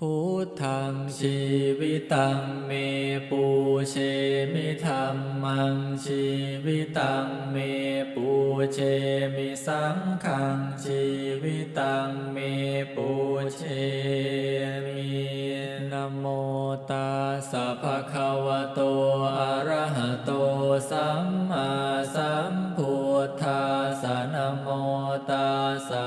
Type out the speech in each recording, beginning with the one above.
พุทธังชีวิตังเมปูเชมิธรรมังชีวิตังเมปูเชมิสังขังชีวิตังเมปูเชมินะโมตัสสะภะคะวะโตอะระหะโตสัมมาสัมพุทธัสสะนโมตัสสะ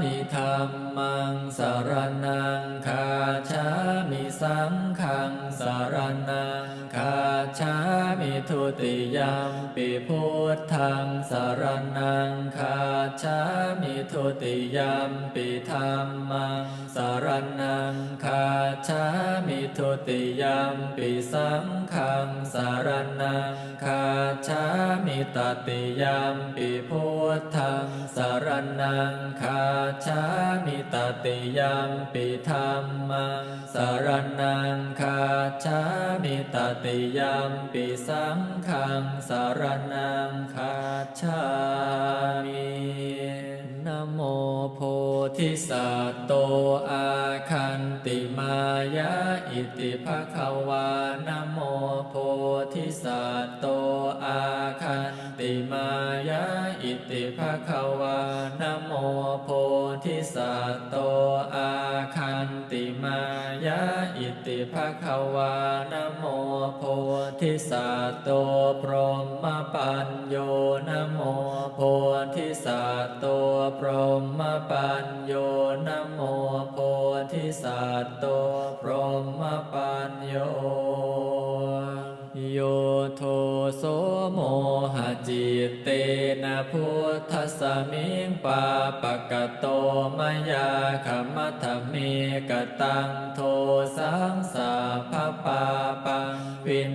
มิธรรมังสารนังคาชา ติยมปิพุทธังสารนังคาชามิทุติยมปิธรรมังสารนังคาชามิทุติยมปิสังฆังสารนังคาชามิตติยมปิพุทธังสารนังคาชามิตติยมปิธรรมังสารนังคาชามิตติยมปิสังฆังสารนังคาชามินโมโพธิสัตโตอาคันติมายะอิติภะคะวานโมโพธิสัตโตอาคันติมายะอิติภะคะวานโมโพธิสัตโตอาคันติมายะอิ ติภะคะวานะโมโพธิสัตโตพรหมปัญโยนะโมโพธิสัตโตพรหมปัญโยนะโมโพธิสัตโตพรหมปัญโย โสโมหจิตเตนะพุทธสมิงปาปะกะโตมยาขมัทเมกะตังโทสังสาภป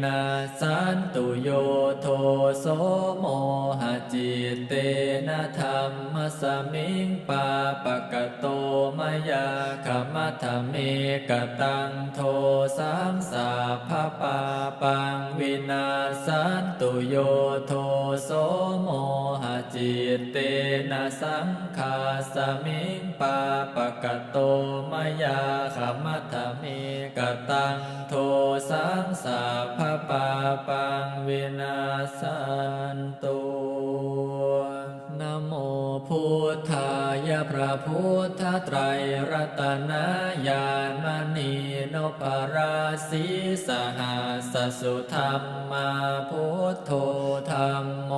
นาสันตุโยโทโสโมหจิตเตนะธรรมสมิงปาปะกะโตมยาขมัทเมกตังโทสังสาภาปาปังวินาสันตุโยโทโสโมหจิตเตนะสังคาสมิงปาปะกะโตมยาขมัทเมกตังโทสังสาภาปาปังเวนาสันตุนโมพุทธายะพระพุทธไตรรัตนญาณมณีนพราศีสหัสสุธรรมาพุทโธธรรมโม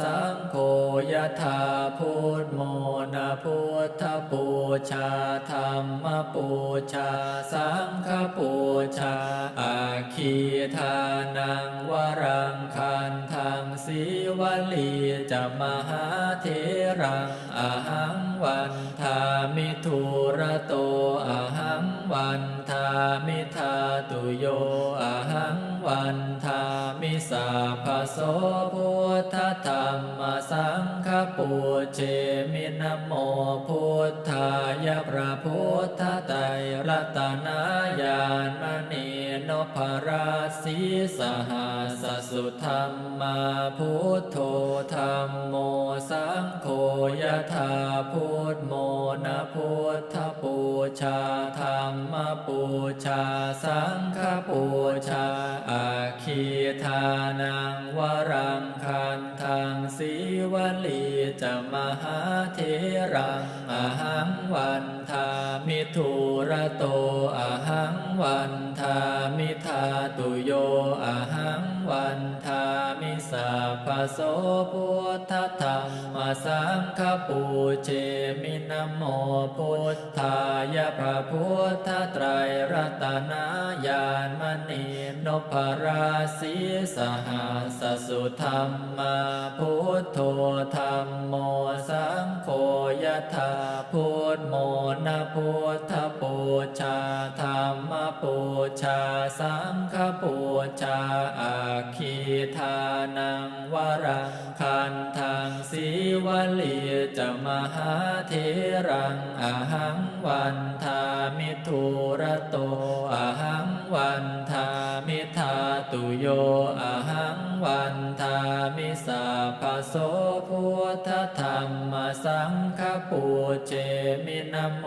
สังโฆ ยะธาพุทโมนะพุทธปูชาธรรมปูชา สังฆปูชา อาคีทานังวรังคันทังสีวลีจะมหาเทรังอาหังวันทามิทุระโตอาหังวันทามิทาตุโยอาหังวันทามิสาภโสพุ ธธรรมสังฆปูเชมินโมพุทธายพระพุทธไตรรัตนายานมณีนพราศีสหัสสุธรรมาพุทโธธรรมโมสังโฆยธาพุทโมนะพุทธปูชาธรรมปูชาสังฆปูชาอาคีทานังวรัง สีวลีจะมหาเทรังอหังวันทามิทุระโตอหังวันทามิทาตุโยอหั สาภโสพุทธธรรมสังฆปูเชมินโมพุทธายะพระพุทธไตรรัตนายานมณีนพราศีสหัสสุธรรมาพุทโธธรรมโมสังโฆยะธาพุ ทโมนะพุทธปูชาธรรมปูชา สังฆปูชาอาคีทานังวรังคันทังสีวลีจะมหาเทรังอาหังวันทามิทุระโตอาหังวันทามิทาตุโยอาหังวันทามิสาภโส รรมสังฆปูเจมินโม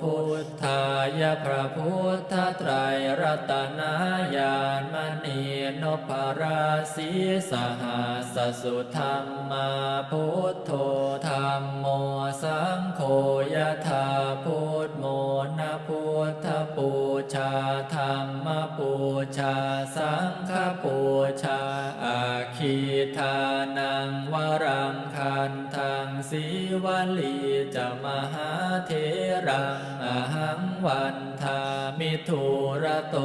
พุทธายะพระพุทธไตรรัตนายานมณีนพราศีสหัสสุธรรมาพุทโธธรรมโมสังโฆยะธาพุทโมนะพุทธปูชาธรรมปูชาสังฆปูชาอาคีทานังวรังคันทังสี วลีจะมหาเทรังอหังวันทามิทุระโต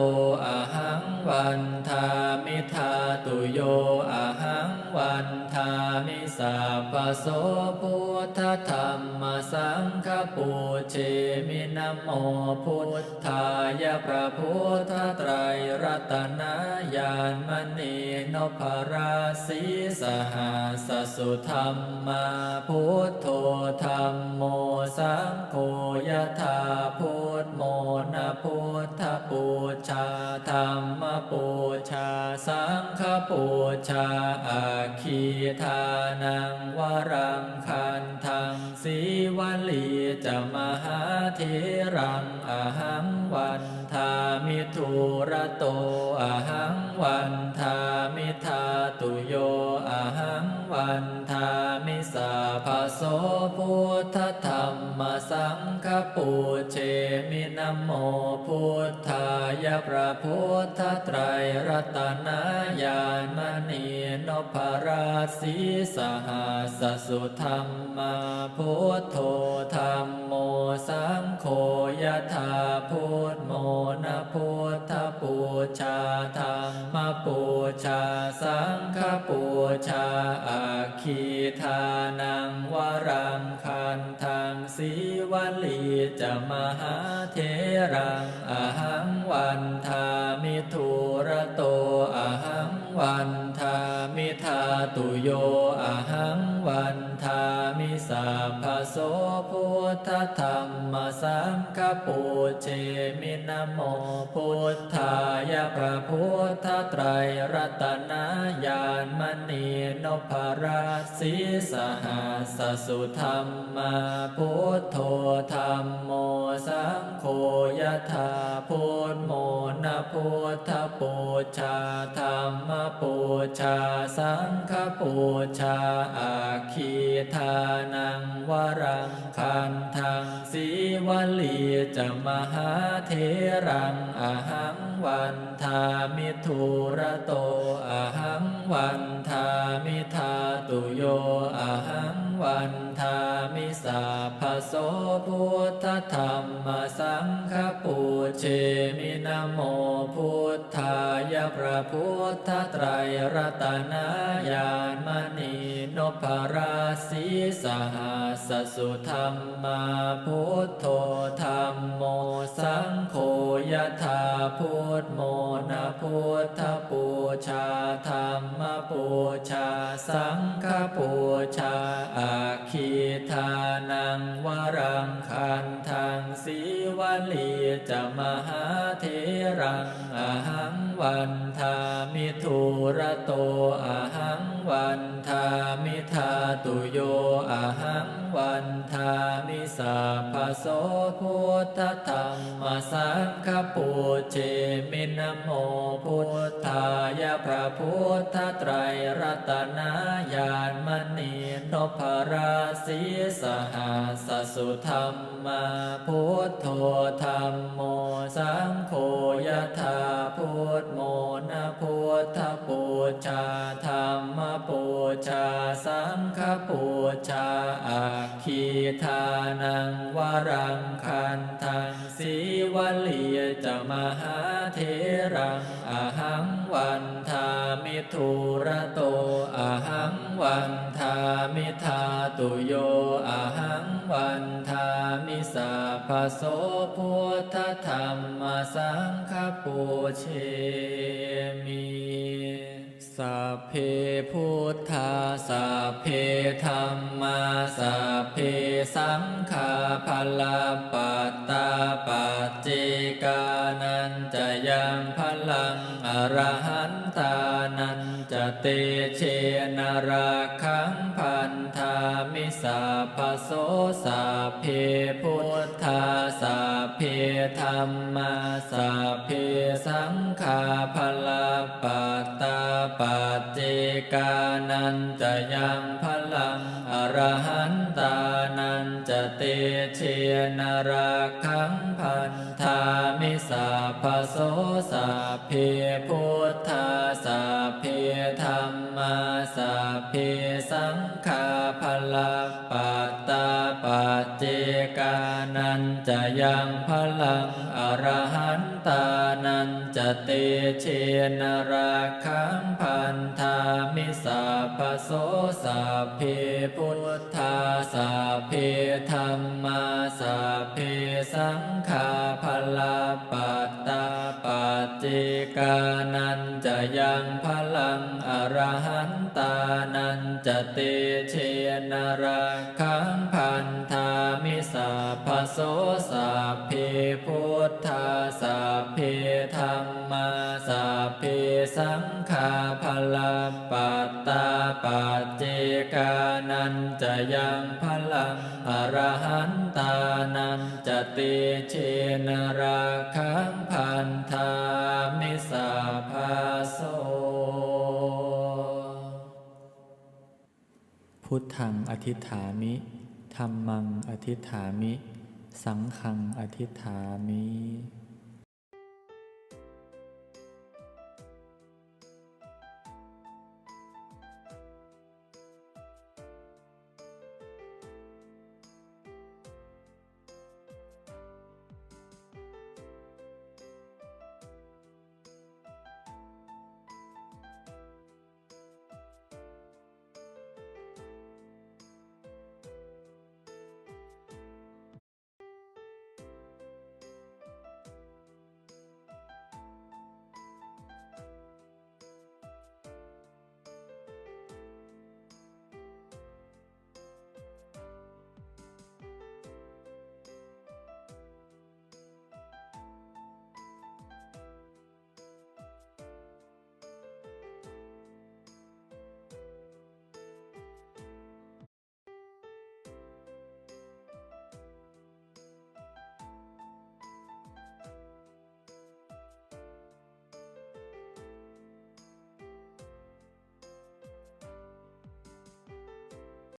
อหังวันทามิทาตุโยอ สาปโสพุทธธรรมสังฆปูเชมินโมพุทธายะพระพุทธไตรรัตนายานมณีนพราศีสหัสสุธรรมาพุทโธธรรมโมสังโฆยะธาพุทโมนะพุทธปูชาธรรมปูชาสังฆปูชาอาคีทานังวรังคันทังสีวลีจะมหาเทรังอาหังวันทามิทุระโตอาหังวัน ปูเชมินโมพุทธายพระพุทธไตรรัตนายานมณีนพราศีสหัสสุธรรมาพุทโธธรรมโมสังโฆยะธาพุทโมนะพุทธปูชาธรรมปูชาสังฆปูชาอาคีทานัง ลีจะมหาเทรังอาหังวันทามิทุระโตอาหังวันทามิธาตุโยอาหังวันทามิสาภา โสพุทธธรรมสังฆปูเชมินโมพุทธายะพระพุทธไตรรัตนายานมณีนพราศีสหัสสุธรรมาพุทโธธรรมโมสังโฆยะธาพุทโมนะพุทธปูชาธรรมปูชาสังฆปูชาอาคีทานังวรงคันทังสีวลีจะมหาเทรังอหังวันทามิทุระโตอหังวันทามิทาตุโยอหังวันทามิสาภาโสพุทธธรรมสังฆปูเชมินโมพุทายพระพุทธไตรรัตนายานมณีนพราศีสหัสสุธรรมมาพุทโธธรรมโมสังโฆยะธาพุทโมนะพุทธปูชาธรรมปูชาสังฆปูชาอาคีทานังวรังคัน สีวลีจะมหาเทรังอาหังวันทามิทุระโตอาหังวันทามิทาตุโยอาหัง วันทามิสาภาโสพุทธธรรมสังฆปูเชมินโมพุทธายะพระพุทธไตรรัตนายานมณีนพราศีสหัสสุธรรมมาพุทโธธรรมโมสังโฆยะธาพุทโมนะพุ ทธปูชาธรรมปูชา สังฆปูชาอาคีทานังวรังคันทังสีวลีจะมหาเทรังอาหังวันทามิทุระโตอาหังวันามิทาตุโยอหังวันทามิสาภาโสพุทธธรรมสังคปูเชมี สัพเพพุทธาสัพเพธรรมาสัพเพสังฆาพลาปัตตาปัจเจกานันจะยังพลังอรหันตานันจะเตเชนราคังพันธามิสัพพโสสัพเพพุทธาสัพเพธรรมาสัพเพสังฆาพลาปัต ปัจเจกานันจะยังพลังอรหันตานันจะเตเชนราคังพันธามิสัพโสสัพเพพุทธาสัพเพธรรมาสัพเพสังฆาพลาปัตตาปัจเจกานันจะยังพลังอรหัน ตานันจะเตเชนราคังพันธามิสัพโสสัพเพพุทธาสัพเพธรรมาสัพเพสังฆาพลาปัตตาปัจเจกานันจะยังพลังอรหันตานันจะเตเชนราคังพันธามิสัพโสสัพเพพุ ธรรมาสัพเพสังฆาพลาปัตตาปัจเจกานันจะยังพลังอรหันตานันจะเตเชนราคังพันธามิสัพพโสพุทธังอธิษฐามิธรรมังอธิษฐามิ สังฆังอธิษฐามิ